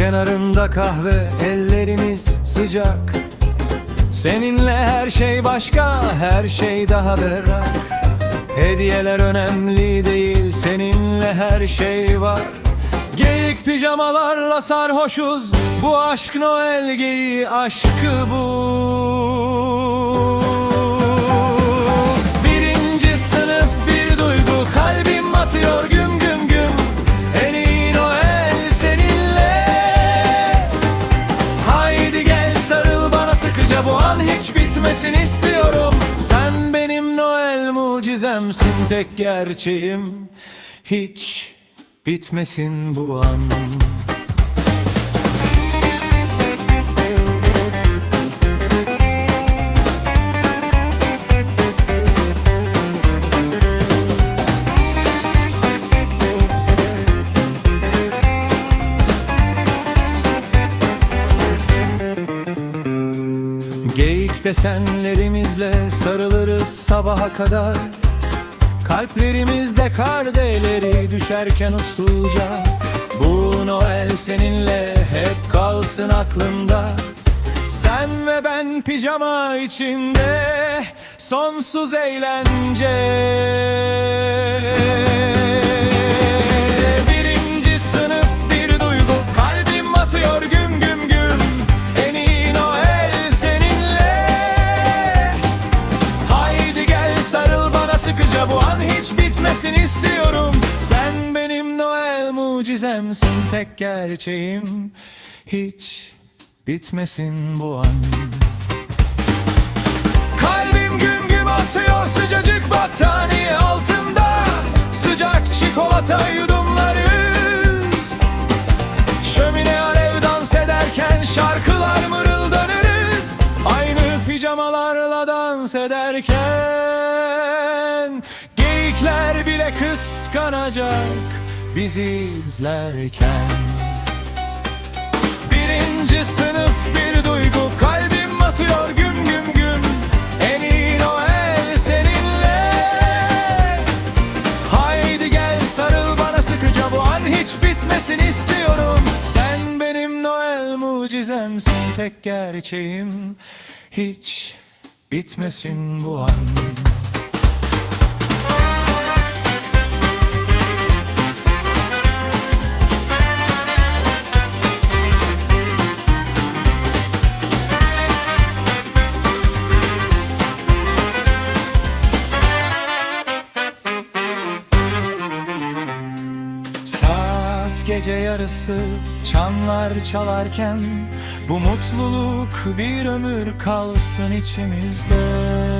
kenarında kahve ellerimiz sıcak. Seninle her şey başka her şey daha berrak. Hediyeler önemli değil seninle her şey var. Geyik pijamalarla sarhoşuz bu aşk Noel geyiği aşkı bu bu an hiç bitmesin istiyorum. Sen benim Noel mucizemsin tek gerçeğim. Hiç bitmesin bu an Geyik desenlerimizle sarılırız sabaha kadar. Kalplerimizde kardeleri düşerken usulca. Bu Noel seninle hep kalsın aklımda. Sen ve ben pijama içinde sonsuz eğlence sıkıca bu an hiç bitmesin istiyorum. Sen benim Noel mucizemsin tek gerçeğim. Hiç bitmesin bu an. Kalbim güm güm atıyor sıcacık battaniye altında. Sıcak çikolata yudumlarız. Şömine alev dans ederken şarkılar mırıldanırız. Aynı pijamalarla dans ederken Kıskanacak bizi izlerken. Birinci sınıf bir duygu kalbim atıyor güm güm güm. En iyi Noel seninle. Haydi gel sarıl bana sıkıca bu an hiç bitmesin istiyorum. Sen benim Noel mucizemsin tek gerçeğim. Hiç bitmesin bu an Saat gece yarısı çanlar çalarken Bu mutluluk bir ömür kalsın içimizde